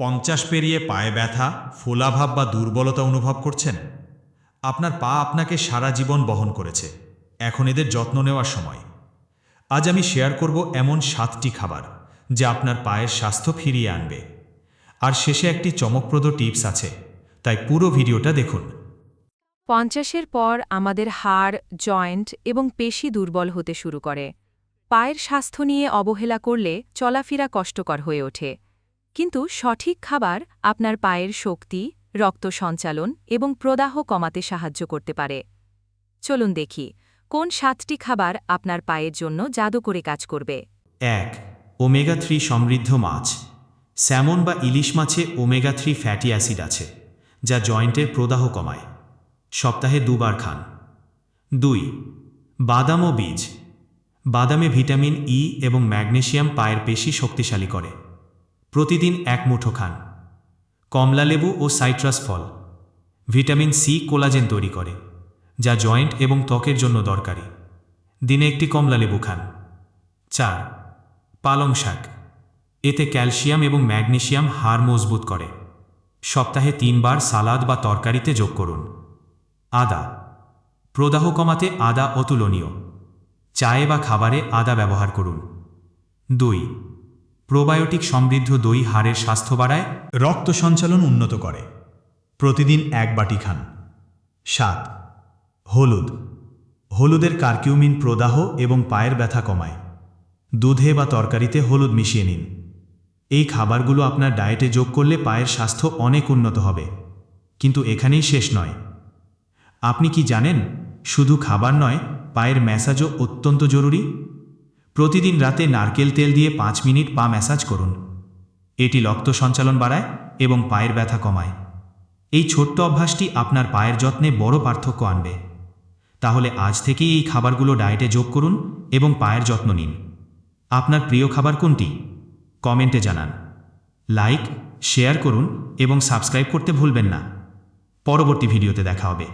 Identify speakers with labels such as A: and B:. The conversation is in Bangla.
A: পঞ্চাশ পেরিয়ে পায়ে ব্যথা, ফোলাভাব বা দুর্বলতা অনুভব করছেন? আপনার পা আপনাকে সারা জীবন বহন করেছে। এখন এদের যত্ন নেওয়ার সময়। আজ আমি শেয়ার করব এমন সাতটি খাবার যা আপনার পায়ের স্বাস্থ্য ফিরিয়ে আনবে। আর শেষে একটি চমকপ্রদ টিপস আছে, তাই পুরো ভিডিওটা দেখুন।
B: পঞ্চাশের পর আমাদের হাড়, জয়েন্ট এবং পেশি দুর্বল হতে শুরু করে। পায়ের স্বাস্থ্য নিয়ে অবহেলা করলে চলাফেরা কষ্টকর হয়ে ওঠে। কিন্তু সঠিক খাবার আপনার পায়ের শক্তি, রক্ত সঞ্চালন এবং প্রদাহ কমাতে সাহায্য করতে পারে। চলুন দেখি, কোন সাতটি খাবার আপনার পায়ের জন্য জাদু করে কাজ করবে?
A: এক, ওমেগা থ্রি সমৃদ্ধ মাছ। স্যামন বা ইলিশ মাছে ওমেগা থ্রি ফ্যাটি অ্যাসিড আছে, যা জয়েন্টের প্রদাহ কমায়। সপ্তাহে দুবার খান। দুই বাদাম ও বীজ। বাদামে ভিটামিন ই এবং ম্যাগনেসিয়াম পায়ের পেশি শক্তিশালী করে। প্রতিদিন এক মুঠো খান। কমলালেবু ও সাইট্রাস ফল। ভিটামিন সি কোলাজেন তৈরি করে, যা জয়েন্ট এবং ত্বকের জন্য দরকারি। দিনে একটি কমলালেবু খান। চার, পালং শাক। এতে ক্যালসিয়াম এবং ম্যাগনেশিয়াম হাড় মজবুত করে। সপ্তাহে তিনবার সালাদ বা তরকারিতে যোগ করুন। আদা। প্রদাহ কমাতে আদা অতুলনীয়। চায়ে বা খাবারে আদা ব্যবহার করুন। দুই প্রোবায়োটিক সমৃদ্ধ দই হাড়ের স্বাস্থ্য বাড়ায়, রক্ত সঞ্চালন উন্নত করে। প্রতিদিন এক বাটি খান। সাত, হলুদ। হলুদের কার্কিউমিন প্রদাহ এবং পায়ের ব্যথা কমায়। দুধে বা তরকারিতে হলুদ মিশিয়ে নিন। এই খাবারগুলো আপনার ডায়েটে যোগ করলে পায়ের স্বাস্থ্য অনেক উন্নত হবে। কিন্তু এখানেই শেষ নয়। আপনি কি জানেন, শুধু খাবার নয়, পায়ের ম্যাসাজও অত্যন্ত জরুরি? প্রতিদিন রাতে নারকেল তেল দিয়ে পাঁচ মিনিট পা ম্যাসাজ করুন। এটি রক্ত সঞ্চালন বাড়ায় এবং পায়ের ব্যথা কমায়। এই ছোট্ট অভ্যাসটি আপনার পায়ের যত্নে বড় পার্থক্য আনবে। তাহলে আজ থেকেই এই খাবারগুলো ডায়েটে যোগ করুন এবং পায়ের যত্ন নিন। আপনার প্রিয় খাবার কোনটি? কমেন্টে জানান। লাইক, শেয়ার করুন এবং সাবস্ক্রাইব করতে ভুলবেন না। পরবর্তী ভিডিওতে দেখা হবে।